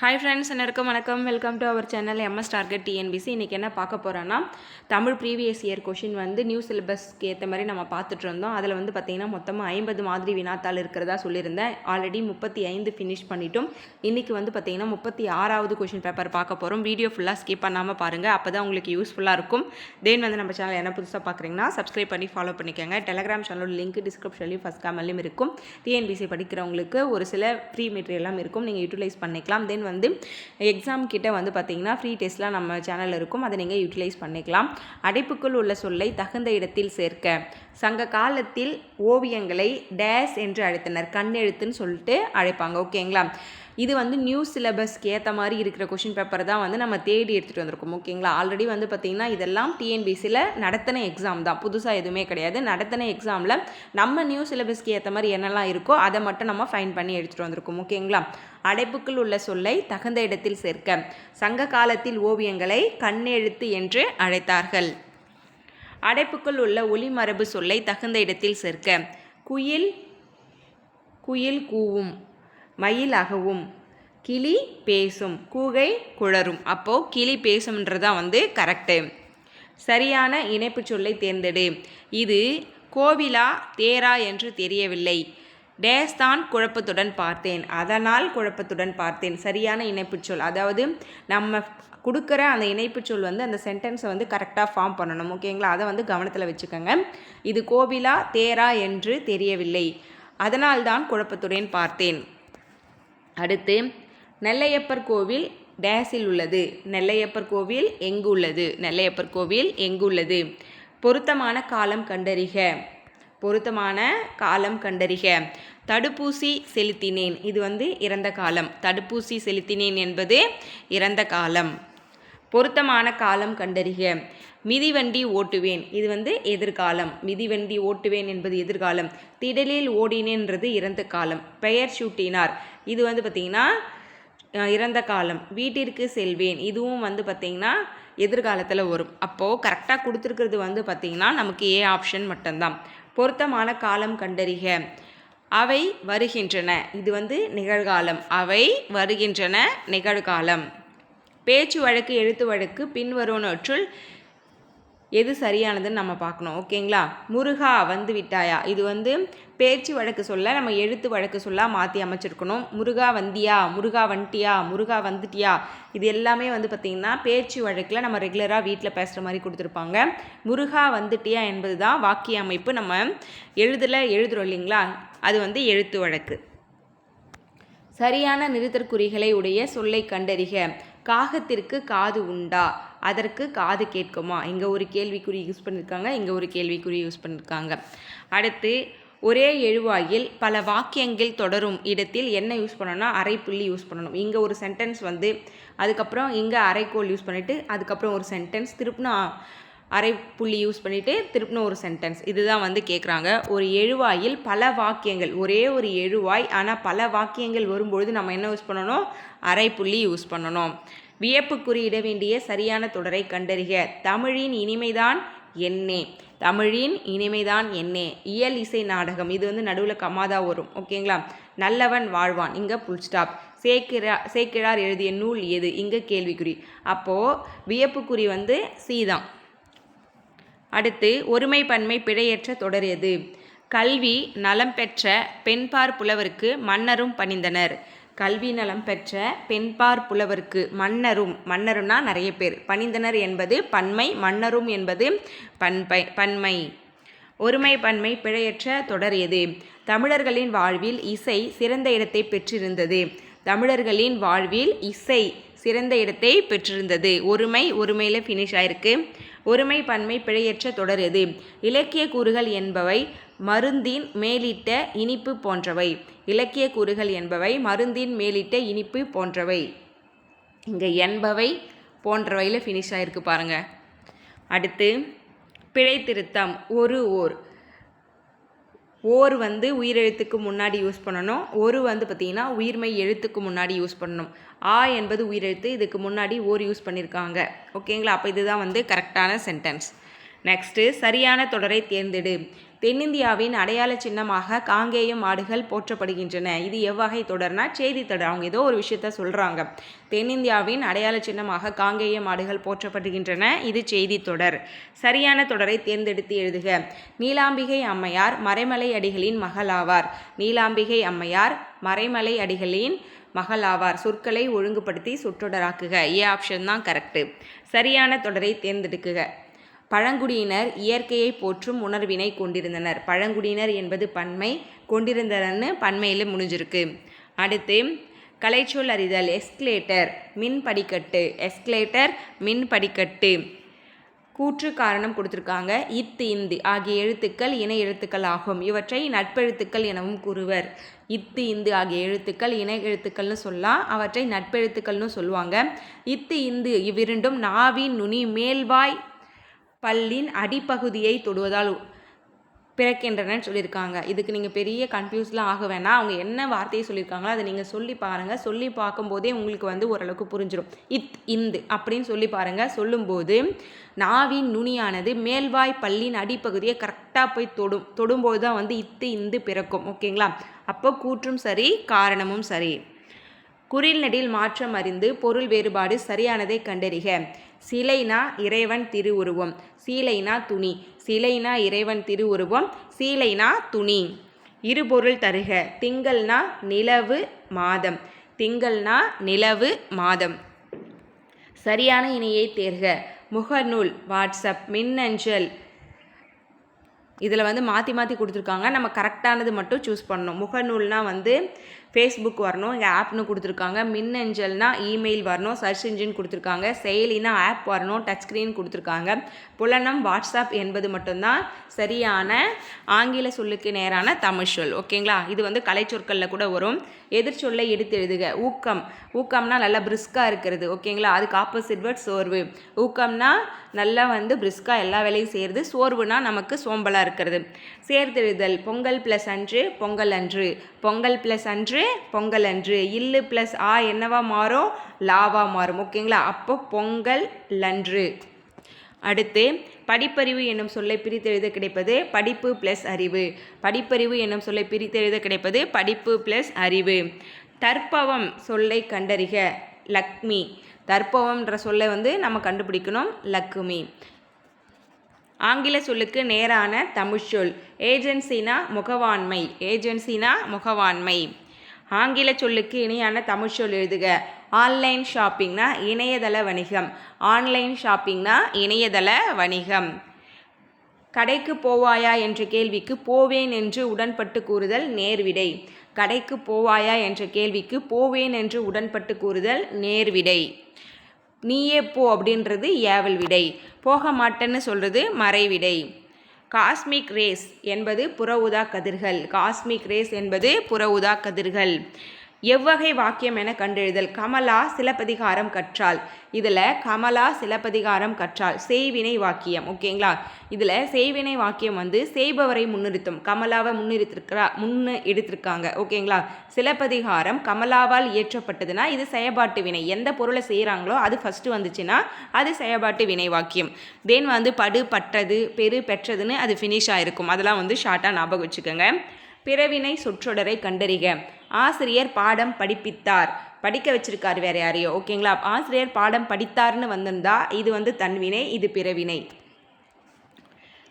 Hi friends எல்லாருக்கும் வணக்கம். Welcome to our channel MS target TNPSC இன்றைக்கி என்ன பார்க்க போகிறோன்னா தமிழ் ப்ரீவியஸ் இயர் கொஷின் வந்து நியூ சிலபஸ்க்கு ஏற்ற மாதிரி நம்ம பார்த்துட்டு இருந்தோம். அதில் வந்து பார்த்திங்கன்னா மொத்தமாக ஐம்பது மாதிரி வினாத்தாள் இருக்கிறதா சொல்லியிருந்தேன். ஆல்ரெடி முப்பத்தி ஐந்து ஃபினிஷ் பண்ணிட்டோம். இன்றைக்கி வந்து பார்த்திங்கன்னா முப்பத்தி ஆறாவது கொஷின் பேப்பர் பார்க்க போகிறோம் வீடியோ ஃபுல்லாக ஸ்கிப் பண்ணாமல் பாருங்கள் அப்போ தான் உங்களுக்கு யூஸ்ஃபுல்லாக இருக்கும். தென் வந்து நம்ம சேனல் என்ன புதுசாக பார்க்குறீங்கன்னா சப்ஸ்கிரைப் பண்ணி ஃபாலோ பண்ணிக்கோங்க. டெலகிராம் சேனலோட லிங்க் டிஸ்கிரிப்ஷன்லையும் ஃபஸ்ட் காமல்லையும் இருக்கும். டிஎன்பிசி படிக்கிறவங்களுக்கு ஒரு சில ஃப்ரீ மெட்டீரியல்லாம் இருக்கும். நீங்கள் யூட்டிலைஸ் பண்ணிக்கலாம். தென் வந்து எக்ஸாம் கிட்ட வந்து பார்த்தீங்கன்னா ஃப்ரீ டெஸ்ட்லாம் நம்ம சேனலில் இருக்கும். அதை நீங்கள் யூட்டிலைஸ் பண்ணிக்கலாம். அடைப்புக்குள் உள்ள சொல்லை தகுந்த இடத்தில் சேர்க்க. சங்க காலத்தில் ஓவியங்களை டேஸ் என்று அழைத்தனர். கண்ணெழுத்துன்னு சொல்லிட்டு அழைப்பாங்க. ஓகேங்களா இது வந்து நியூ சிலபஸ்க்கு ஏற்ற மாதிரி இருக்கிற கொஷின் பேப்பர் தான் வந்து நம்ம தேடி எடுத்துகிட்டு வந்திருக்கோம் ஓகேங்களா ஆல்ரெடி வந்து பார்த்திங்கன்னா இதெல்லாம் டிஎன்பிசியில் நடத்தின எக்ஸாம் தான். புதுசாக எதுவுமே கிடையாது. நடத்தின எக்ஸாமில் நம்ம நியூ சிலபஸ்க்கு ஏற்ற மாதிரி என்னெல்லாம் இருக்கோ அதை மட்டும் நம்ம ஃபைன் பண்ணி எடுத்துகிட்டு வந்திருக்கோம் ஓகேங்களா அடைப்புக்குள் உள்ள சொல்லை தகுந்த இடத்தில் சேர்க்க சங்க காலத்தில் ஓவியங்களை கண்ணெழுத்து என்று அழைத்தார்கள். அடைப்புக்குள் உள்ள ஒளிமரபு சொல்லை தகுந்த இடத்தில் சேர்க்க குயில் குயில் கூவும். மயிலாகவும் கிளி பேசும் கூகை குழரும் அப்போது கிளி பேசும்ன்றதான் வந்து கரெக்டு சரியான இணைப்பு சொல்லை தேர்ந்தெடு. இது கோவிலா தேரா என்று தெரியவில்லை. டேஸ் தான் குழப்பத்துடன் பார்த்தேன். அதனால் குழப்பத்துடன் பார்த்தேன். சரியான இணைப்புச் சொல். அதாவது நம்ம கொடுக்குற அந்த இணைப்புச் சொல் வந்து அந்த சென்டென்ஸை வந்து கரெக்டாக ஃபார்ம் பண்ணணும். ஓகேங்களா அதை வந்து கவனத்தில் வச்சுக்கோங்க. இது கோவிலா தேரா என்று தெரியவில்லை. அதனால்தான் குழப்பத்துடன் பார்த்தேன். அடுத்து நெல்லையப்பர் கோவில் டேஸில் உள்ளது. நெல்லையப்பர் கோவில் எங்கு உள்ளது? நெல்லையப்பர் கோவில் எங்கு உள்ளது? பொருத்தமான காலம் கண்டறிக. பொருத்தமான காலம் கண்டறிக. தடுப்பூசி செலுத்தினேன். இது வந்து இறந்த காலம். தடுப்பூசி செலுத்தினேன் என்பது இறந்த காலம். பொருத்தமான காலம் கண்டறிக. மிதிவண்டி ஓட்டுவேன். இது வந்து எதிர்காலம். மிதிவண்டி ஓட்டுவேன் என்பது எதிர்காலம். திடலில் ஓடினேன்றது இறந்த காலம். பெயர் சூட்டினார். இது வந்து பார்த்திங்கன்னா இறந்த காலம். வீட்டிற்கு செல்வேன். இதுவும் வந்து பார்த்திங்கன்னா எதிர்காலத்தில் வரும். அப்போது கரெக்டாக கொடுத்துருக்கிறது வந்து பார்த்திங்கன்னா நமக்கு ஏ ஆப்ஷன் மட்டும்தான். பொருத்தமான காலம் கண்டறிக. அவை வருகின்றன. இது வந்து நிகழ்காலம். அவை வருகின்றன நிகழ்காலம். பேச்சு வழக்கு எழுத்து வழக்கு பின்வருவனற்றுள் எது சரியானதுன்னு நம்ம பார்க்கணும் ஓகேங்களா? முருகா வந்து விட்டாயா? இது வந்து பேச்சு வழக்கு சொல்ல நம்ம எழுத்து வழக்கு சொல்ல மாற்றி அமைச்சிருக்கணும். முருகா வந்தியா? முருகா வந்துட்டியா? முருகா வந்துட்டியா? இது எல்லாமே வந்து பார்த்திங்கன்னா பேச்சு வழக்கில் நம்ம ரெகுலராக வீட்டில் பேசுகிற மாதிரி கொடுத்துருப்பாங்க. முருகா வந்துட்டியா என்பது தான் வாக்கிய அமைப்பு நம்ம எழுதில் எழுதுகிறோம் இல்லைங்களா? அது வந்து எழுத்து வழக்கு. சரியான நிறுத்தற்குறிகளை உடைய சொல்லை கண்டறிக. காகத்திற்கு காது உண்டா? அதற்கு காது கேட்குமா? இங்கே ஒரு கேள்விக்குறி யூஸ் பண்ணியிருக்காங்க இங்கே ஒரு கேள்விக்குறி யூஸ் பண்ணியிருக்காங்க அடுத்து ஒரே எழுவாயில் பல வாக்கியங்கள் தொடரும் இடத்தில் என்ன யூஸ் பண்ணணும்னா அரைப்புள்ளி யூஸ் பண்ணணும். இங்கே ஒரு சென்டென்ஸ் வந்து அதுக்கப்புறம் இங்கே அரைக்கோள் யூஸ் பண்ணிவிட்டு அதுக்கப்புறம் ஒரு சென்டென்ஸ் திருப்பினா அரை புள்ளி யூஸ் பண்ணிவிட்டு திருப்பின ஒரு சென்டென்ஸ் இதுதான் வந்து கேட்குறாங்க ஒரு எழுவாயில் பல வாக்கியங்கள் ஒரே ஒரு எழுவாய் ஆனால் பல வாக்கியங்கள் வரும்பொழுது நம்ம என்ன யூஸ் பண்ணணும்? அரை புள்ளி யூஸ் பண்ணணும். வியப்பு குறியிட வேண்டிய சரியான தொடரை கண்டறிக. தமிழின் இனிமைதான் என்னே. தமிழின் இனிமைதான் என்னே. இயல் இசை நாடகம். இது வந்து நடுவில் கமாதா வரும். ஓகேங்களா நல்லவன் வாழ்வான். இங்கே புல் ஸ்டாப் சேக்கிரா சேக்கிழார் எழுதிய நூல் எது? இங்கே கேள்விக்குறி. அப்போது வியப்புக்குறி வந்து சீதான் அடுத்து ஒருமை பன்மை பிழையற்ற தொடர் எது? கல்வி நலம் பெற்ற பெண்பார் புலவருக்கு மன்னரும் பணிந்தனர். கல்வி நலம் பெற்ற பெண்பார் புலவருக்கு மன்னரும் மன்னரும்னா நிறைய பேர். பணிந்தனர் என்பது பன்மை மன்னரும் என்பது பண்பை பன்மை. ஒருமை பன்மை பிழையற்ற தொடர் எது? தமிழர்களின் வாழ்வில் இசை சிறந்த இடத்தை பெற்றிருந்தது. தமிழர்களின் வாழ்வில் இசை சிறந்த இடத்தை பெற்றிருந்தது. ஒருமை ஒருமையில் ஃபினிஷ் ஆயிருக்கு. ஒருமை பன்மை பிழையற்ற தொடர் எது? இலக்கிய கூறுகள் என்பவை மருந்தின் மேலிட்ட இனிப்பு போன்றவை. இலக்கிய கூறுகள் என்பவை மருந்தின் மேலிட்ட இனிப்பு போன்றவை. இங்கே என்பவை போன்றவையில் ஃபினிஷ் ஆகிருக்கு பாருங்கள் அடுத்து பிழை திருத்தம் ஒரு ஓர். ஓர் வந்து உயிரெழுத்துக்கு முன்னாடி யூஸ் பண்ணணும். ஒரு வந்து பார்த்திங்கன்னா உயிர்மை எழுத்துக்கு முன்னாடி யூஸ் பண்ணணும். ஆ என்பது உயிரெழுத்து இதுக்கு முன்னாடி ஓர் யூஸ் பண்ணியிருக்காங்க ஓகேங்களா அப்போ இதுதான் வந்து கரெக்டான சென்டென்ஸ் நெக்ஸ்ட்டு சரியான தொடரை தேர்ந்தெடு. தென்னிந்தியாவின் அடையாள சின்னமாக காங்கேயம் மாடுகள் போற்றப்படுகின்றன. இது எவ்வகை தொடர்னா செய்தி தொடர். அவங்க ஏதோ ஒரு விஷயத்த சொல்கிறாங்க தென்னிந்தியாவின் அடையாள சின்னமாக காங்கேய மாடுகள் போற்றப்படுகின்றன. இது செய்தி தொடர். சரியான தொடரை தேர்ந்தெடுத்து எழுதுக. நீலாம்பிகை அம்மையார் மறைமலை அடிகளின் மகளாவார். நீலாம்பிகை அம்மையார் மறைமலை அடிகளின் மகளாவார். சொற்களை ஒழுங்குபடுத்தி சொற்றொடராக்குக. ஏ ஆப்ஷன் தான் கரெக்டு சரியான தொடரை தேர்ந்தெடுக்குக. பழங்குடியினர் இயற்கையை போற்றும் உணர்வினை கொண்டிருந்தனர். பழங்குடியினர் என்பது பன்மை கொண்டிருந்தனர்னு பன்மையில் முடிஞ்சிருக்கு. அடுத்து கலைச்சொல் அறிதல் எஸ்கலேட்டர் மின் படிக்கட்டு எஸ்கலேட்டர் மின் படிக்கட்டு கூற்று காரணம் கொடுத்துருக்காங்க. இத்து இந்து ஆகிய எழுத்துக்கள் இணை எழுத்துக்கள் ஆகும். இவற்றை நட்பெழுத்துக்கள் எனவும் கூறுவர். இத்து இந்து ஆகிய எழுத்துக்கள் இணை எழுத்துக்கள்னு சொல்லலாம். அவற்றை நட்பெழுத்துக்கள்னு சொல்லுவாங்க. இத்து இந்து இவ்விரண்டும் நாவின் நுனி மேல்வாய் பல்லின் அடிப்பகுதியை தொடுவதால் பிறக்கின்றன சொல்லியிருக்காங்க. இதுக்கு நீங்கள் பெரிய கன்ஃபியூஸ்லாம் ஆக வேணாம். அவங்க என்ன வார்த்தையை சொல்லியிருக்காங்களோ அதை நீங்கள் சொல்லி பாருங்கள் சொல்லி பார்க்கும்போதே உங்களுக்கு வந்து ஓரளவுக்கு புரிஞ்சிடும் இத் இந்து அப்படின்னு சொல்லி பாருங்கள் சொல்லும்போது நாவின் நுனியானது மேல்வாய் பல்லின் அடிப்பகுதியை கரெக்டாக போய் தொடும் தொடும்போது தான் வந்து இத்து இந்து பிறக்கும். ஓகேங்களா? அப்போ கூற்றும் சரி காரணமும் சரி. குறில் நடில் மாற்றம் அறிந்து பொருள் வேறுபாடு சரியானதை கண்டறிக. சிலைனா இறைவன் திருவுருவம். சீலைனா துணி. சிலைனா இறைவன் திருவுருவம். சீலைனா துணி. இருபொருள் தருக. திங்கள்னா நிலவு மாதம். திங்கள்னா நிலவு மாதம். சரியான இணையை தேர்க. முகநூல் வாட்ஸ்அப் மின்னஞ்சல். இதில் வந்து மாற்றி மாற்றி கொடுத்துருக்காங்க. நம்ம கரெக்டானது மட்டும் சூஸ் பண்ணணும். முகநூல்னால் வந்து ஃபேஸ்புக் வரணும் இங்கே ஆப்னு கொடுத்துருக்காங்க. மின்னஞ்சல்னா இமெயில் வரணும் சர்ச் இன்ஜின் கொடுத்துருக்காங்க. செயலினா ஆப் வரணும் டச் ஸ்க்ரீன் கொடுத்துருக்காங்க. புலனம் வாட்ஸ்அப் என்பது மட்டும்தான் சரியான ஆங்கில சொல்லுக்கு நேரான தமிழ் சொல். ஓகேங்களா? இது வந்து கலைச்சொற்களில் கூட வரும். எதிர்ச்சொல்லை எடுத்து எழுதுக. ஊக்கம். ஊக்கம்னா நல்லா பிரிஸ்காக இருக்கிறது. ஓகேங்களா? அதுக்கு ஆப்போசிட் வேர்ட் சோர்வு. ஊக்கம்னா நல்லா வந்து பிரிஸ்காக எல்லா வேலையும் செய்கிறது சோர்வுனா நமக்கு சோம்பலாக இருக்கிறது. சேர்த்தெழுதல். பொங்கல் ப்ளஸ் அன்று பொங்கல் அன்று. பொங்கல் ப்ளஸ் அன்று பொங்கல் அன்று. இல்லு ப்ளஸ் ஆ என்னவா மாறும்? லாவா மாறும். ஓகேங்களா? அப்போ பொங்கல் லன்று அடுத்து படிப்பறிவு என்னும் சொல்லை பிரித்தெழுத கிடைப்பது படிப்பு ப்ளஸ் அறிவு. படிப்பறிவு என்னும் சொல்லை பிரித்தெழுத கிடைப்பது படிப்பு ப்ளஸ் அறிவு. தற்பவம் சொல்லை கண்டறிக. லக்ஷ்மி தற்பவம்ன்ற சொல்லை வந்து நம்ம கண்டுபிடிக்கணும். லக்குமி ஆங்கில சொல்லுக்கு நேரான தமிழ் சொல். ஏஜென்சினா முகவாண்மை. ஏஜென்சினா முகவாண்மை. ஆங்கில சொல்லுக்கு இணையான தமிழ் சொல் எழுதுக. ஆன்லைன் ஷாப்பிங்னா இணையதள வணிகம். ஆன்லைன் ஷாப்பிங்னா இணையதள வணிகம். கடைக்கு போவாயா என்ற கேள்விக்கு போவேன் என்று உடன்பட்டு கூறுதல் நேர்விடை. கடைக்கு போவாயா என்ற கேள்விக்கு போவேன் என்று உடன்பட்டு கூறுதல் நேர்விடை. நீயே போ அப்படின்றது ஏவல் விடை. போக மாட்டேன்னு சொல்கிறது மறைவிடை. காஸ்மிக் ரேஸ் என்பது புற ஊதா கதிர்கள். காஸ்மிக் ரேஸ் என்பது புற ஊதா கதிர்கள். எவ்வகை வாக்கியம் என கண்டெழுதல். கமலா சிலப்பதிகாரம் கற்றால் இதில் கமலா சிலப்பதிகாரம் கற்றால் செய்வினை வாக்கியம். ஓகேங்களா? இதில் செய்வினை வாக்கியம் வந்து செய்பவரை முன்னிறுத்தும். கமலாவை முன்னிறுத்திருக்கிறா முன்னு எடுத்திருக்காங்க. ஓகேங்களா? சிலப்பதிகாரம் கமலாவால் இயற்றப்பட்டதுன்னா இது செயல்பாட்டு வினை. எந்த பொருளை செய்கிறாங்களோ அது ஃபஸ்ட்டு வந்துச்சுன்னா அது செயற்பாட்டு வினை வாக்கியம். தென் வந்து படு பட்டது பெரு பெற்றதுன்னு அது ஃபினிஷ் ஆகிருக்கும் அதெல்லாம் வந்து ஷார்ட்டாக ஞாபகம் வச்சுக்கோங்க. பிறவினை சொற்றொடரை கண்டறிக. ஆசிரியர் பாடம் படிப்பித்தார். படிக்க வச்சிருக்காரு வேற யாரையோ. ஓகேங்களா? ஆசிரியர் பாடம் படித்தார்னு வந்திருந்தா இது வந்து தன்வினை இது பிறவினை.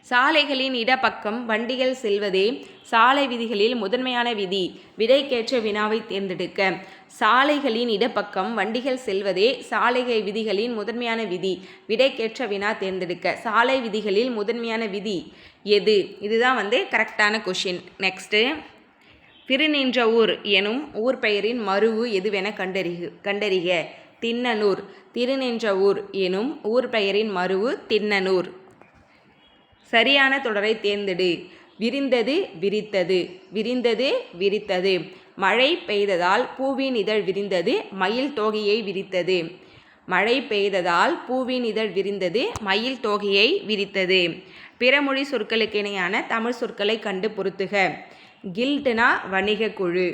சாலைகளின் இடப்பக்கம் வண்டிகள் செல்வதே சாலை விதிகளில் முதன்மையான விதி. விடைக்கேற்ற வினாவை தேர்ந்தெடுக்க. சாலைகளின் இடப்பக்கம் வண்டிகள் செல்வதே சாலைகை விதிகளின் முதன்மையான விதி. விடைக்கேற்ற வினா தேர்ந்தெடுக்க. சாலை விதிகளில் முதன்மையான விதி எது? இதுதான் வந்து கரெக்டான கொஷின் நெக்ஸ்ட்டு திருநின்ற ஊர் எனும் ஊர் பெயரின் மருவு எதுவென கண்டறிக கண்டறிக. திண்ணனூர் திருநின்ற ஊர் எனும் ஊர் பெயரின் மருவு திண்ணனூர் சரியான தொடரை தேர்ந்தெடு. விரிந்தது விரித்தது. விரிந்தது விரித்தது. மழை பெய்ததால் பூவின் இதழ் விரிந்தது. மயில் தோகையை விரித்தது. மழை பெய்ததால் பூவின் இதழ் விரிந்தது. மயில் தோகையை விரித்தது. பிறமொழி சொற்களுக்கு இணையான தமிழ் சொற்களை கண்டு பொருத்துக. கில்டுனா வணிக குழு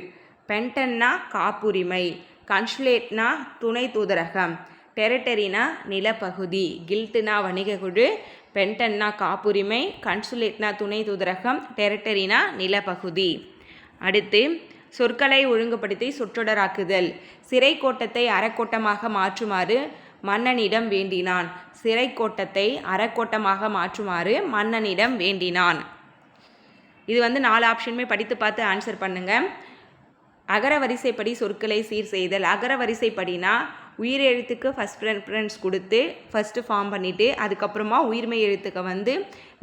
பென்டன்னா காப்புரிமை கன்சுலேட்னா துணை தூதரகம் டெரிட்டரினா நிலப்பகுதி கில்ட்டுனா வணிக குழு பென்டன்னா காப்புரிமை கன்சுலேட்னா துணை தூதரகம் டெரிட்டரினா நிலப்பகுதி. அடுத்து சொற்களை ஒழுங்குபடுத்தி சொற்றொடராக்குதல். சிறை கோட்டத்தை அறக்கோட்டமாக மாற்றுமாறு மன்னனிடம் வேண்டினான். சிறை கோட்டத்தை அறக்கோட்டமாக மாற்றுமாறு மன்னனிடம் வேண்டினான். இது வந்து நாலு ஆப்ஷனுமே படித்து பார்த்து ஆன்சர் பண்ணுங்கள் அகர வரிசைப்படி சொற்களை சீர் செய்தல். அகர வரிசைப்படினா உயிர் எழுத்துக்கு ஃபஸ்ட் ப்ரிஃபரன்ஸ் கொடுத்து ஃபஸ்ட்டு ஃபார்ம் பண்ணிவிட்டு அதுக்கப்புறமா உயிர்மை எழுத்துக்க வந்து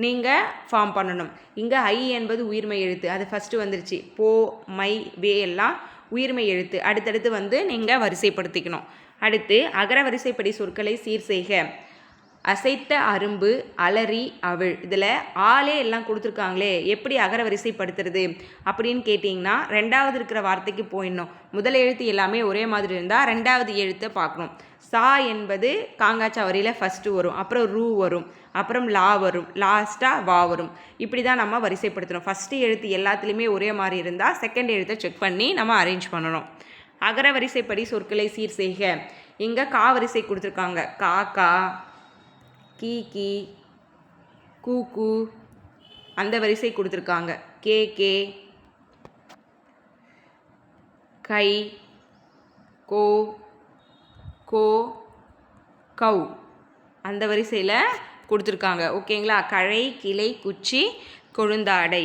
நீங்கள் ஃபார்ம் பண்ணணும். இங்கே ஐ என்பது உயிர்மை எழுத்து. அது ஃபஸ்ட்டு வந்துருச்சு. போ மை வே எல்லாம் உயிர்மை எழுத்து. அடுத்தடுத்து வந்து நீங்கள் வரிசைப்படுத்திக்கணும். அடுத்து அகர வரிசைப்படி சொற்களை சீர் செய்க. அசைத்த அரும்பு அலறி அவள் இதில் ஆளே எல்லாம் கொடுத்துருக்காங்களே எப்படி அகர வரிசைப்படுத்துறது அப்படின்னு கேட்டிங்கன்னா ரெண்டாவது இருக்கிற வார்த்தைக்கு போயிடணும். முதல் எழுத்து எல்லாமே ஒரே மாதிரி இருந்தால் ரெண்டாவது எழுத்தை பார்க்கணும். சா என்பது காங்காச்சா வரியில் ஃபஸ்ட்டு வரும். அப்புறம் ரூ வரும். அப்புறம் லா வரும். லாஸ்ட்டாக வா வரும். இப்படி தான் நம்ம வரிசைப்படுத்தணும். ஃபஸ்ட்டு எழுத்து எல்லாத்துலேயுமே ஒரே மாதிரி இருந்தால் செகண்ட் எழுத்தை செக் பண்ணி நம்ம அரேஞ்ச் பண்ணணும். அகர வரிசைப்படி சொற்களை சீர் செய்க. இங்கே கா வரிசை கொடுத்துருக்காங்க. கா. கீ கீ கூ கூ அந்த வரிசை கொடுத்துருக்காங்க. கே கே கை கோ கோ கௌ அந்த வரிசையில் கொடுத்துருக்காங்க. ஓகேங்களா? கழை கிளை குச்சி கொழுந்தாடை.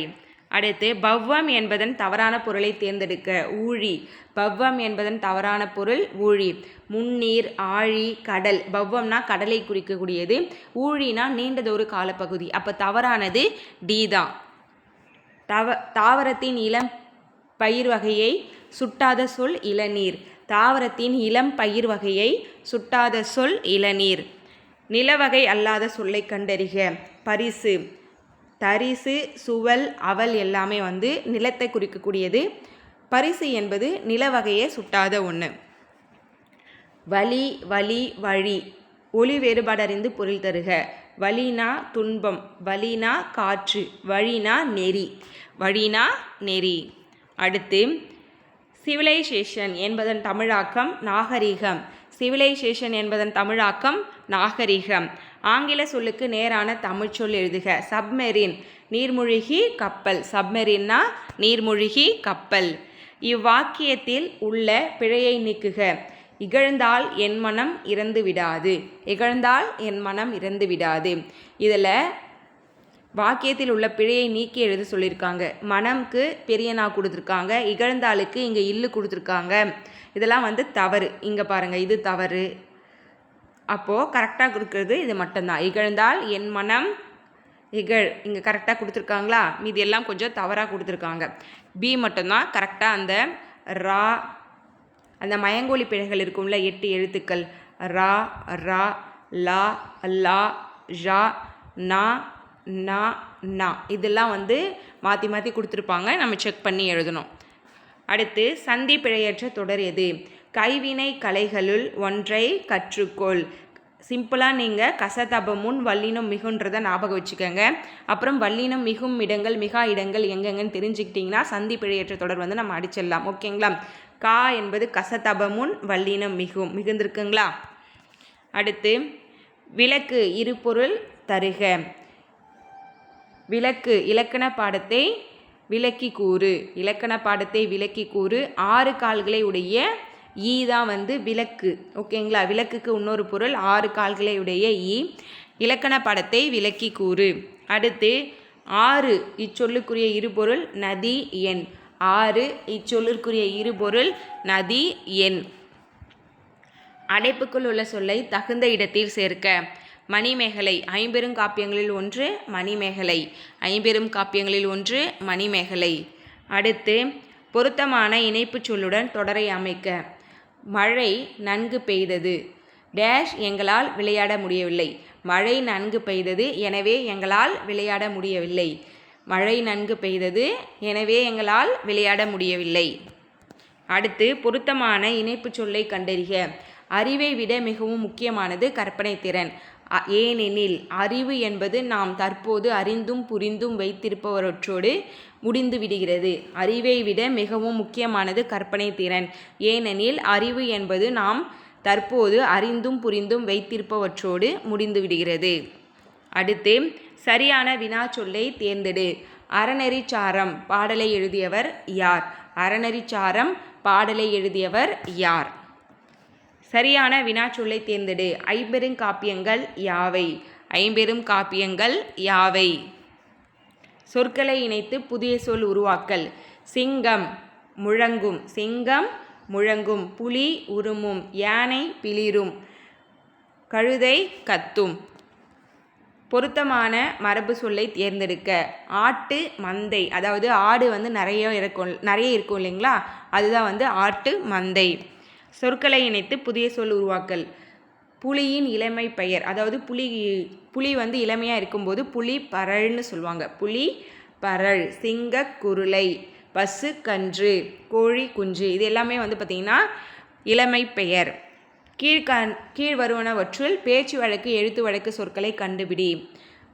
அடுத்து பவ்வம் என்பதன் தவறான பொருளை தேர்ந்தெடுக்க ஊழி. பவ்வம் என்பதன் தவறான பொருள் ஊழி. முன்னீர் ஆழி கடல். பவ்வம்னா கடலை குறிக்கக்கூடியது. ஊழினா நீண்டதொரு காலப்பகுதி. அப்போ தவறானது டி தான். தவ தாவரத்தின் இளம் பயிர் வகையை சுட்டாத சொல் இளநீர். தாவரத்தின் இளம் பயிர் வகையை சுட்டாத சொல் இளநீர். நிலவகை அல்லாத சொல்லை கண்டறிக. பரிசு. தரிசு சுவல் அவல் எல்லாமே வந்து நிலத்தை குறிக்கக்கூடியது. பரிசு என்பது நிலவகையை சுட்டாத ஒன்று வலி வலி வழி. ஒளி வேறுபாடறிந்து பொருள் தருக. வலினா துன்பம் வலினா காற்று வழினா நெறி வழினா நெறி. அடுத்து சிவிலைசேஷன் என்பதன் தமிழாக்கம் நாகரிகம். சிவிலைசேஷன் என்பதன் தமிழாக்கம் நாகரிகம். ஆங்கில சொல்லுக்கு நேரான தமிழ் சொல் எழுதுக. சப்மெரின் நீர்மூழ்கி கப்பல். சப்மெரின்னா நீர்மூழ்கி கப்பல். இவ்வாக்கியத்தில் உள்ள பிழையை நீக்குக. இகழ்ந்தால் என் மனம் இறந்து விடாது. இகழ்ந்தால் என் மனம் இறந்து விடாது. இதில் வாக்கியத்தில் உள்ள பிழையை நீக்கி எழுத சொல்லியிருக்காங்க. மனம்க்கு பெரியனா கொடுத்துருக்காங்க. இகழ்ந்தாளுக்கு இங்கே இல்லு கொடுத்துருக்காங்க. இதெல்லாம் வந்து தவறு. இங்கே பாருங்கள் இது தவறு. அப்போது கரெக்டாக கொடுக்குறது இது மட்டும்தான். இகழ்ந்தால் என் மனம் இகழ். இங்கே கரெக்டாக கொடுத்துருக்காங்களா? மீதி எல்லாம் கொஞ்சம் தவறாக கொடுத்துருக்காங்க. பி மட்டும்தான் கரெக்டாக அந்த ரா அந்த மயங்கோலி பிழைகள் இருக்கும்ல எட்டு எழுத்துக்கள். ரா ரா லா லா ஷா நா நா நா. இதெல்லாம் வந்து மாற்றி மாற்றி கொடுத்துருப்பாங்க. நம்ம செக் பண்ணி எழுதணும். அடுத்து சந்தி பிழையற்ற தொடர் எது? கைவினை கலைகளுள் ஒன்றை கற்றுக்கொள். சிம்பிளாக நீங்கள் கசதபமுன் வல்லினம் மிகுன்றதை ஞாபகம் வச்சுக்கோங்க. அப்புறம் வல்லினம் மிகும் இடங்கள் மிகா இடங்கள் எங்கெங்கன்னு தெரிஞ்சுக்கிட்டிங்கன்னா சந்தி பிழையற்ற தொடர் வந்து நம்ம அடிச்சிடலாம். ஓகேங்களா? கா என்பது கசதபமுன் வல்லினம் மிகும். மிகுந்திருக்குங்களா? அடுத்து விளக்கு இருபொருள் தருக. விளக்கு இலக்கண பாடத்தை விளக்கி கூறு. இலக்கண பாடத்தை விளக்கி கூறு. ஆறு கால்களை உடைய ஈ தான் வந்து விளக்கு. ஓகேங்களா? விளக்குக்கு இன்னொரு பொருள் ஆறு கால்களை உடைய ஈ. இலக்கண படத்தை விளக்கி கூறு. அடுத்து ஆறு இச்சொல்லுக்குரிய இருபொருள் நதி எண் ஆறு இச்சொல்லிற்குரிய இருபொருள் நதி எண் அடைப்புக்குள் உள்ள சொல்லை தகுந்த இடத்தில் சேர்க்க. மணிமேகலை ஐம்பெரும் காப்பியங்களில் ஒன்று மணிமேகலை. ஐம்பெரும் காப்பியங்களில் ஒன்று மணிமேகலை. அடுத்து பொருத்தமான இணைப்புச் சொல்லுடன் தொடரை அமைக்க. மழை நன்கு பெய்தது. டேஷ் எங்களால் விளையாட முடியவில்லை. மழை நன்கு பெய்தது எனவே எங்களால் விளையாட முடியவில்லை. மழை நன்கு பெய்தது எனவே எங்களால் விளையாட முடியவில்லை. அடுத்து பொருத்தமான இணைப்புச் சொல்லை கண்டறிக. அறிவை விட மிகவும் முக்கியமானது கற்பனை திறன். ஏனெனில் அறிவு என்பது நாம் தற்போது அறிந்தும் புரிந்தும் வைத்திருப்பவற்றோடு முடிந்து விடுகிறது. அறிவை விட மிகவும் முக்கியமானது கற்பனை திறன். ஏனெனில் அறிவு என்பது நாம் தற்போது அறிந்தும் புரிந்தும் வைத்திருப்பவற்றோடு முடிந்து விடுகிறது. அடுத்து சரியான வினாச்சொல்லை தேர்ந்தெடு. அறநெறிச்சாரம் பாடலை எழுதியவர் யார்? அறநெறிச்சாரம் பாடலை எழுதியவர் யார்? சரியான வினாச்சொல்லை தேர்ந்தெடு. ஐம்பெரும் காப்பியங்கள் யாவை? ஐம்பெரும் காப்பியங்கள் யாவை? சொற்களை இணைத்து புதிய சொல் உருவாக்கல். சிங்கம் முழங்கும். சிங்கம் முழங்கும். புலி உருமும். யானை பிளிரும். கழுதை கத்தும். பொருத்தமான மரபு சொல்லை தேர்ந்தெடுக்க. ஆட்டு மந்தை. அதாவது ஆடு வந்து நிறைய இருக்கும் நிறைய இருக்கும் இல்லைங்களா? அதுதான் வந்து ஆட்டு மந்தை. சொற்களை இணைத்து புதிய சொல் உருவாக்கல். புலியின் இளமை பெயர். அதாவது புலி புலி வந்து இளமையாக இருக்கும்போது புலி பரல்னு சொல்லுவாங்க. புலி பரல் சிங்க குருளை பசு கன்று கோழி குஞ்சு இது எல்லாமே வந்து பார்த்திங்கன்னா இளமை பெயர். கீழ்கண் கீழ் வருவனவற்றுள் பேச்சு வழக்கு எழுத்து வழக்கு சொற்களை கண்டுபிடி.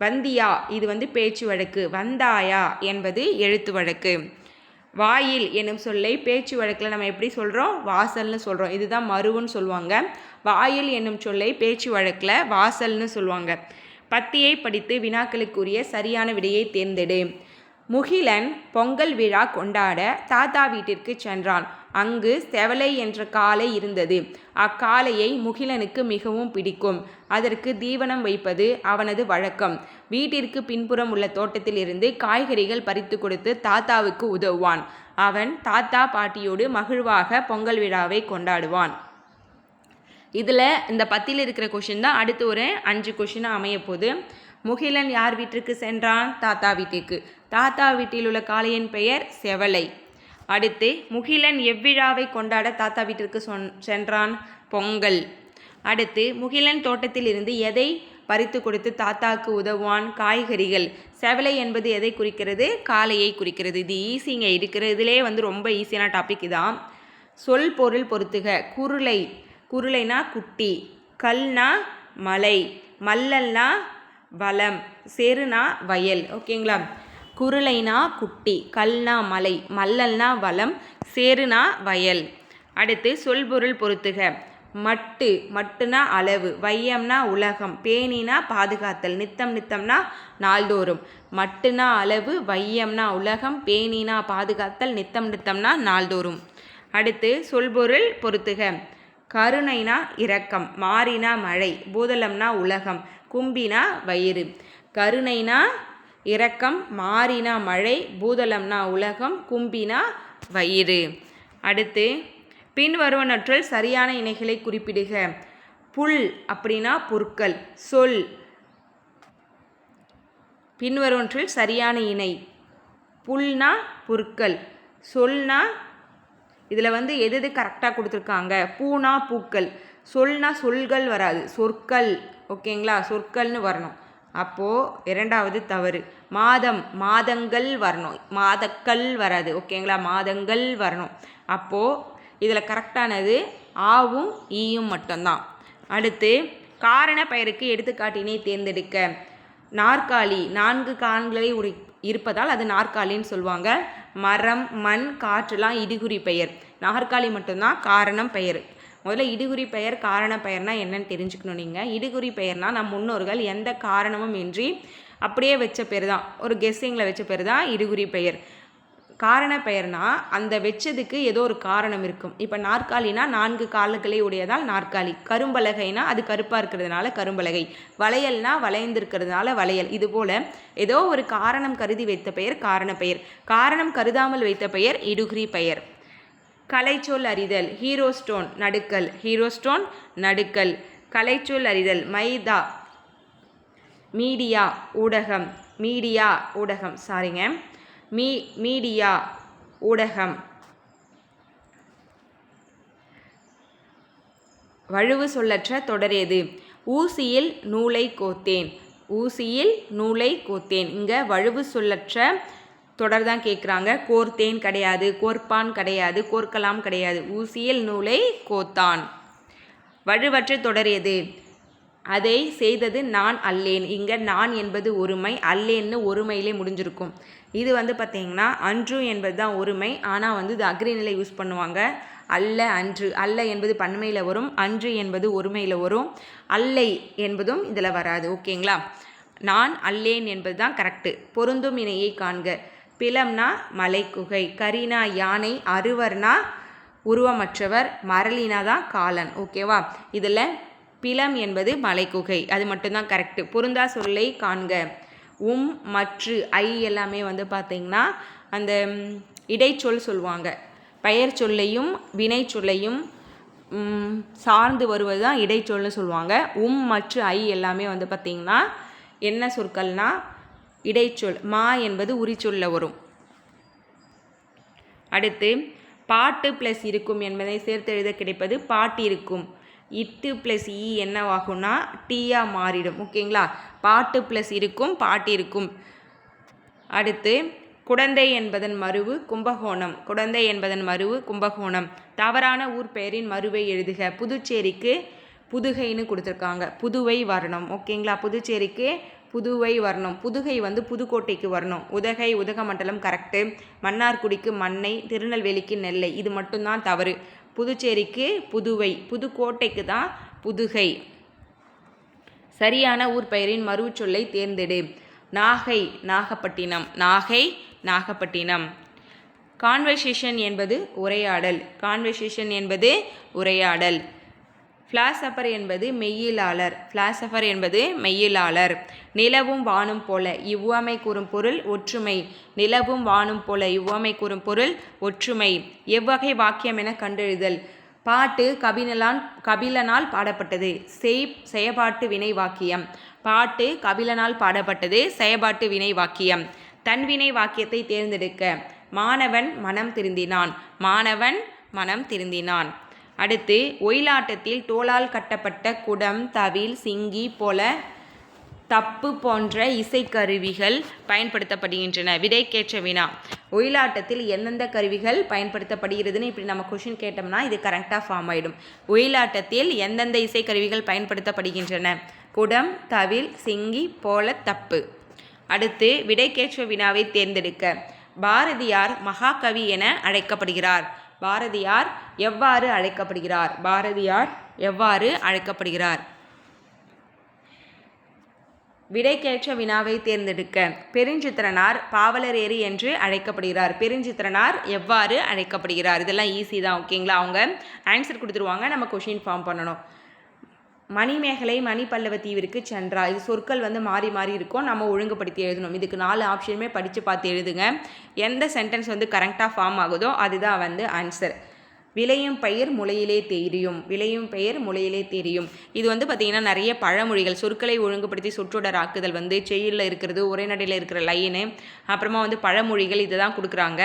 வந்தியா இது வந்து பேச்சு வழக்கு. வந்தாயா என்பது எழுத்து வழக்கு. வாயில் எனும் சொல்லை பேச்சு வழக்கில் நம்ம எப்படி சொல்கிறோம் வாசல்னு சொல்கிறோம் இதுதான் மருவுன்னு சொல்லுவாங்க. வாயில் என்னும் சொல்லை பேச்சு வழக்கில் வாசல்னு சொல்லுவாங்க. பத்தியை படித்து வினாக்களுக்குரிய சரியான விடையை தேர்ந்தெடு. முகிலன் பொங்கல் விழா கொண்டாட தாத்தா வீட்டிற்கு சென்றான். அங்கு செவலை என்ற காளை இருந்தது. அக்காளையை முகிலனுக்கு மிகவும் பிடிக்கும். அதற்கு தீவனம் வைப்பது அவனது வழக்கம். வீட்டிற்கு பின்புறம் உள்ள தோட்டத்தில் இருந்து காய்கறிகள் பறித்து கொடுத்து தாத்தாவுக்கு உதவுவான். அவன் தாத்தா பாட்டியோடு மகிழ்வாக பொங்கல் விழாவை கொண்டாடுவான். இதில் இந்த பத்தியில் இருக்கிற கொஷின் தான் அடுத்து ஒரு அஞ்சு கொஷினாக அமைய போகுது. முகிலன் யார் வீட்டிற்கு சென்றான்? தாத்தா வீட்டிற்கு. தாத்தா வீட்டில் உள்ள காளையின் பெயர் செவலை. அடுத்து முகிலன் எவ்விழாவை கொண்டாட தாத்தா வீட்டிற்கு சொன் சென்றான்? பொங்கல். அடுத்து முகிலன் தோட்டத்திலிருந்து எதை பறித்து கொடுத்து தாத்தாவுக்கு உதவுவான்? காய்கறிகள். செவலை என்பது எதை குறிக்கிறது? காளையை குறிக்கிறது. இது ஈஸிங்க இருக்கிறதுலே வந்து ரொம்ப ஈஸியான டாபிக் இதான். சொல் பொருள் பொறுத்துக குருளை. குருளைனா குட்டி. கல்னா மலை. மல்லல்னா வளம். செருனா வயல். ஓகேங்களா குருளைனா குட்டி. கல்னா மலை. மல்லல்னா வளம். சேருனா வயல். அடுத்து சொல் பொருள் பொருத்துக. மட்டு மட்டுனா அளவு வையம்னா உலகம் பேணினா பாதுகாத்தல் நித்தம் நித்தம்னா நாள்தோறும். மட்டுனா அளவு வையம்னா உலகம் பேணினா பாதுகாத்தல் நித்தம் நித்தம்னா நாள்தோறும். அடுத்து சொல்பொருள் பொருத்துக. கருணைனா இரக்கம் மாறினா மழை பூதலம்னா உலகம் கும்பினா வயிறு. கருணைனா இரக்கம் மாறினா மழை பூதலம்னா உலகம் கும்பினா வயிறு. அடுத்து பின்வருவனற்றுள் சரியான இணைகளை குறிப்பிடுக. புல் அப்படின்னா புற்கள் சொல். பின்வருவற்றில் சரியான இணை. புல்னா புற்கள் சொல்னா இதில் வந்து எது எது கரெக்டாக கொடுத்துருக்காங்க? பூனா பூக்கள். சொல்னா சொல்கள் வராது சொற்கள். ஓகேங்களா? சொற்கள்னு வரணும். அப்போது இரண்டாவது தவறு மாதம் மாதங்கள் வரணும். மாதக்கள் வராது ஓகேங்களா? மாதங்கள் வரணும். அப்போது இதில் கரெக்டானது ஆவும் ஈயும் மட்டும்தான். அடுத்து காரண பெயருக்கு எடுத்துக்காட்டினை தேர்ந்தெடுக்க. நாற்காலி நான்கு கான்களை உரி இருப்பதால் அது நாற்காலின்னு சொல்லுவாங்க. மரம் மண் காற்றுலாம் இடிகுறி பெயர். நாற்காலி மட்டும்தான் காரணம் பெயர். முதல்ல இடுகுறி பெயர் காரண பெயர்னா என்னன்னு தெரிஞ்சுக்கணும் நீங்கள் இடுகுறி பெயர்னால் நம் முன்னோர்கள் எந்த காரணமும் இன்றி அப்படியே வச்ச பேர் தான். ஒரு கெஸ்ஸிங்கில் வச்ச பேர் தான் இடுகுறி பெயர். காரண பெயர்னா அந்த வச்சதுக்கு ஏதோ ஒரு காரணம் இருக்கும். இப்போ நாற்காலினா நான்கு கால்களை உடையதால் நாற்காலி. கரும்பலகைனா அது கருப்பாக இருக்கிறதுனால கரும்பலகை. வளையல்னா வளைந்திருக்கிறதுனால வளையல். இது போல் ஏதோ ஒரு காரணம் கருதி வைத்த பெயர் காரண பெயர். காரணம் கருதாமல் வைத்த பெயர் இடுகிரி பெயர். கலைச்சொல் அறிதல். ஹீரோ ஸ்டோன் நடுக்கல். ஹீரோ ஸ்டோன் நடுக்கல். கலைச்சொல் அறிதல். மைதா. மீடியா ஊடகம். மீடியா ஊடகம். சாரிங்க மீ மீடியா ஊடகம். வழுவு சொல்லற்ற தொடரேது ஊசியில் நூலை கோத்தேன். ஊசியில் நூலை கோத்தேன். இங்கே வழுவு சொல்லற்ற தொடர் தான் கேட்குறாங்க கோர்த்தேன் கிடையாது கோர்ப்பான் கிடையாது கோர்க்கலாம் கிடையாது. ஊசியில் நூலை கோத்தான். வழுவற்ற தொடர் எது? அதை செய்தது நான் அல்லேன். இங்கே நான் என்பது ஒருமை அல்லேன்னு ஒருமையிலே முடிஞ்சிருக்கும். இது வந்து பார்த்திங்கன்னா அன்று என்பது தான் ஒருமை. ஆனால் வந்து இது அக்ரிநிலை யூஸ் பண்ணுவாங்க. அல்ல அன்று. அல்ல என்பது பன்மையில் வரும். அன்று என்பது ஒருமையில் வரும். அல்லை என்பதும் இதில் வராது. ஓகேங்களா? நான் அல்லேன் என்பது தான் கரெக்டு பொருந்தும் இணையை காண்க. பிலம்னா மலைக்குகை கரீனா யானை. அருவர்னா உருவமற்றவர். மரளினா தான் காலன். ஓகேவா? இதில் பிலம் என்பது மலைக்குகை அது மட்டும்தான் கரெக்டு பொருந்தா சொல்லை காண்க. உம் மற்று ஐ எல்லாமே வந்து பார்த்திங்கன்னா அந்த இடைச்சொல் சொல்லுவாங்க. பெயர் சொல்லையும் வினை சொல்லையும் சார்ந்து வருவது தான் இடைச்சொல்னு சொல்லுவாங்க. உம் மற்றும் ஐ எல்லாமே வந்து பார்த்திங்கன்னா என்ன சொற்கள்னா? இடைச்சொல் மா என்பது உரிச்சொல்ல வரும். அடுத்து பாட்டு ப்ளஸ் இருக்கும் என்பதை சேர்த்து எழுத கிடைப்பது பாட்டிருக்கும். இருக்கும் இட்டு ப்ளஸ் இ என்னவாகும்னா டீயாக மாறிடும். ஓகேங்களா? பாட்டு ப்ளஸ் இருக்கும் பாட்டு இருக்கும். அடுத்து குடந்தை என்பதன் மருவு கும்பகோணம். குடந்தை என்பதன் மருவு கும்பகோணம். தவறான ஊர் பெயரின் மருவை எழுதுக. புதுச்சேரிக்கு புதுகைன்னு கொடுத்துருக்காங்க. புதுவை வரணும். ஓகேங்களா? புதுச்சேரிக்கு புதுவை வரணும். புதுகை வந்து புதுக்கோட்டைக்கு வரணும். உதகை உதகமண்டலம் கரெக்டு மன்னார்குடிக்கு மண்ணை திருநெல்வேலிக்கு நெல்லை. இது மட்டும்தான் தவறு. புதுச்சேரிக்கு புதுவை புதுக்கோட்டைக்கு தான் புதுகை. சரியான ஊர் பெயரின் மறுச்சொல்லை தேர்ந்தெடு. நாகை நாகப்பட்டினம். நாகை நாகப்பட்டினம். கான்வர்சேஷன் என்பது உரையாடல். கான்வர்சேஷன் என்பது உரையாடல். ஃப்ளாசபர் என்பது மெய்யிலாளர் ஃப்ளாசபர் என்பது மெய்யிலாளர் நிலவும் வானும் போல இவ்வுவமை கூறும் பொருள் ஒற்றுமை. நிலவும் வானும் போல இவ்வுவமை கூறும் பொருள் ஒற்றுமை. எவ்வகை வாக்கியம் என கண்டெழுதல் பாட்டு கபிலனான் கபிலனால் பாடப்பட்டது. செய் செயபாட்டு வினை வாக்கியம். பாட்டு கபிலனால் பாடப்பட்டது. செயபாட்டு வினை வாக்கியம். தன்வினை வாக்கியத்தை தேர்ந்தெடுக்க. மாணவன் மனம் திருந்தினான். மாணவன் மனம் திருந்தினான். அடுத்து ஒயிலாட்டத்தில் தோளால் கட்டப்பட்ட குடம் தவில் சிங்கி போல தப்பு போன்ற இசைக்கருவிகள் பயன்படுத்தப்படுகின்றன. விடைக்கேற்ற வினா. ஒயிலாட்டத்தில் எந்தெந்த கருவிகள் பயன்படுத்தப்படுகிறதுன்னு இப்படி நம்ம கொஷின் கேட்டோம்னா இது கரெக்டாக ஃபார்ம் ஆகிடும் ஒயிலாட்டத்தில் எந்தெந்த இசைக்கருவிகள் பயன்படுத்தப்படுகின்றன? குடம் தவில் சிங்கி போல தப்பு. அடுத்து விடைக்கேற்ற வினாவை தேர்ந்தெடுக்க. பாரதியார் மகாகவி என அழைக்கப்படுகிறார். பாரதியார் எவ்வாறு அழைக்கப்படுகிறார்? பாரதியார் எவ்வாறு அழைக்கப்படுகிறார்? விடைக்கேற்ற வினாவை தேர்ந்தெடுக்க பெருஞ்சித்திரனார் பாவலரேரி என்று அழைக்கப்படுகிறார். பெருஞ்சித்திரனார் எவ்வாறு அழைக்கப்படுகிறார்? இதெல்லாம் ஈஸி தான் ஓகேங்களா அவங்க ஆன்சர் கொடுத்துருவாங்க. நம்ம கொஷின் ஃபார்ம் பண்ணணும். மணிமேகலை மணிப்பல்லவ தீவிற்கு சென்றா இது சொற்கள் வந்து மாறி மாறி இருக்கும். நம்ம ஒழுங்குபடுத்தி எழுதணும். இதுக்கு நாலு ஆப்ஷனுமே படித்து பார்த்து எழுதுங்க. எந்த சென்டென்ஸ் வந்து கரெக்டாக ஃபார்ம் ஆகுதோ அதுதான் வந்து ஆன்சர் விளையும் பெயர் முளையிலே தெரியும் விளையும் பெயர் முளையிலே தெரியும் இது வந்து பார்த்திங்கன்னா நிறைய பழமொழிகள். சொற்களை ஒழுங்குபடுத்தி சொற்றொடர் ஆக்குதல் வந்து செயலில் இருக்கிறது உரைநடையில் இருக்கிற லைனு அப்புறமா வந்து பழமொழிகள் இதை தான் கொடுக்குறாங்க.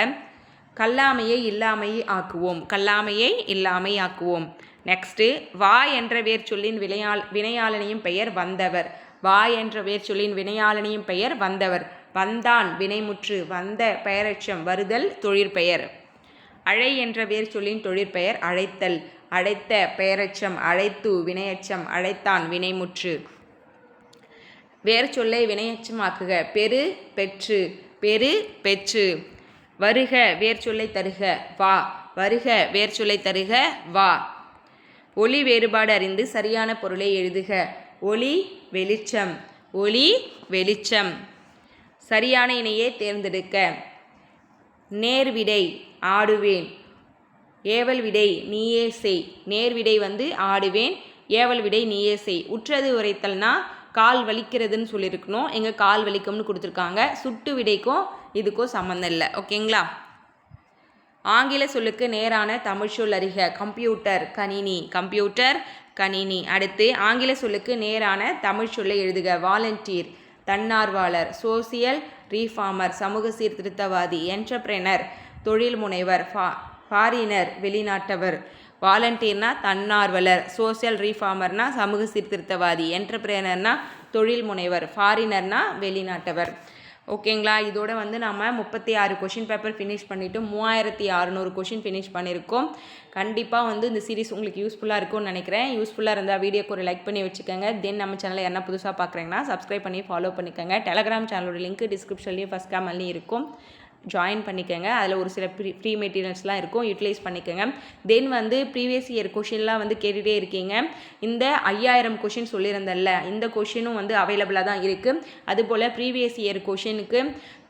கல்லாமையை இல்லாமையை ஆக்குவோம். கல்லாமையை இல்லாமை ஆக்குவோம். நெக்ஸ்ட்டு வா என்ற வேர் சொல்லின் வினையால் வினையாளனையும் பெயர் வந்தவர். வா என்ற வேர் சொல்லின் வினையாளனையும் பெயர் வந்தவர். வந்தான் வினைமுற்று வந்த பெயரச்சம் வருதல் தொழிற்பெயர் அழை என்ற வேர்ச்சொல்லின் தொழிற்பெயர் அழைத்தல். அழைத்த பெயரச்சம் அழைத்து வினையச்சம் அழைத்தான் வினைமுற்று. வேர் சொல்லை வினையச்சமாக்குக. பெரு பெற்று பெரு பெற்று. வருக வேர்ச்சொல்லை தருக வா. வருக வேர்ச்சொல்லை தருக வா. ஒளி வேறுபாடு அறிந்து சரியான பொருளை எழுதுக. ஒளி வெளிச்சம். ஒளி வெளிச்சம். சரியான இணையை தேர்ந்தெடுக்க. நேர்விடை ஆடுவேன். ஏவல் விடை நீயே செய். நேர்விடை வந்து ஆடுவேன் ஏவல் விடை நீயே செய். உற்றது உரைத்தல்னா கால் வலிக்கிறதுன்னு சொல்லியிருக்கணும். எங்கள் கால் வலிக்கும்னு கொடுத்துருக்காங்க. சுட்டு விடைக்கும் இதுக்கும் சம்மந்தம் இல்லை. ஓகேங்களா? ஆங்கில சொல்லுக்கு நேரான தமிழ் சொல் அறிக. கம்ப்யூட்டர் கணினி கம்ப்யூட்டர் கணினி. அடுத்து ஆங்கில சொல்லுக்கு நேரான தமிழ் சொல்லை எழுதுக. வாலண்டியர் தன்னார்வலர் சோசியல் ரீஃபார்மர் சமூக சீர்திருத்தவாதி என்டர்பிரனர் தொழில் முனைவர் ஃபா ஃபாரினர் வெளிநாட்டவர். வாலண்டியர்னா தன்னார்வலர் சோசியல் ரீஃபார்மர்னா சமூக சீர்திருத்தவாதி என்டர்பிரேனர்னா தொழில் முனைவர் ஃபாரினர்னா வெளிநாட்டவர். ஓகேங்களா? இதோட வந்து நம்ம முப்பத்தி ஆறு கொஷின் பேப்பர் ஃபினிஷ் பண்ணிவிட்டு மூவாயிரத்தி அறநூறு கொஷின் ஃபினிஷ் பண்ணியிருக்கோம் கண்டிப்பாக வந்து இந்த சீரிஸ் உங்களுக்கு யூஸ்ஃபுல்லாக இருக்கும்னு நினைக்கிறேன். யூஸ்ஃபுல்லாக இருந்தால் வீடியோக்கு ஒரு லைக் பண்ணி வச்சுக்கோங்க. தென் நம்ம சேனலில் என்ன புதுசாக பார்க்குறீங்கன்னா சப்ஸ்கிரைப் பண்ணி ஃபாலோ பண்ணிக்கோங்க. டெலகிராம் சேனலோட லிங்க் டிஸ்கிரிப்ஷன்லேயும் ஃபஸ்ட் கேமல்லையும் இருக்கும். ஜாயின் பண்ணிக்கோங்க. அதில் ஒரு சில ப்ரீ ஃப்ரீ மெட்டீரியல்ஸ்லாம் இருக்கும். யூட்டிலைஸ் பண்ணிக்கோங்க. தென் வந்து ப்ரீவியஸ் இயர் கொஷின்லாம் வந்து கேட்டுகிட்டே இருக்கீங்க. இந்த ஐயாயிரம் கொஷின் சொல்லியிருந்தேன்ல இந்த கொஷினும் வந்து அவைலபிளாக தான் இருக்குது அதுபோல் ப்ரீவியஸ் இயர் கொஷினுக்கு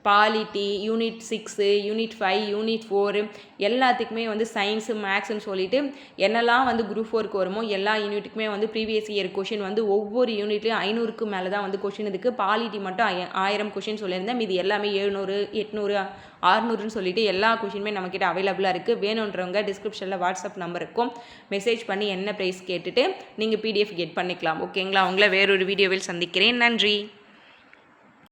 polity unit six unit five unit four எல்லாத்துக்குமே வந்து சயின்ஸு மேக்ஸுன்னு சொல்லிட்டு என்னெல்லாம் வந்து குரூப் ஃபோருக்கு வருமோ எல்லா யூனிட்டுக்குமே வந்து ப்ரீவியஸ் இயர் கொஷின் வந்து ஒவ்வொரு யூனிட்லேயும் ஐநூறுக்கு மேலே தான் வந்து கொஷின் இருக்குது பாலிட்டி மட்டும் ஐ ஆயிரம் கொஷின் சொல்லியிருந்தேன். இது எல்லாமே எழுநூறு எட்நூறு ஆறுநூறுன்னு சொல்லிட்டு எல்லா கொஷினுமே நம்மக்கிட்ட அவைலபிளாக இருக்குது வேணுன்றவங்க டிஸ்கிரிப்ஷனில் வாட்ஸ்அப் நம்பருக்கும் மெசேஜ் பண்ணி என்ன ப்ரைஸ் கேட்டுட்டு நீங்கள் பிடிஎஃப் கெட் பண்ணிக்கலாம். ஓகேங்களா உங்களை வேறொரு வீடியோவில் சந்திக்கிறேன். நன்றி.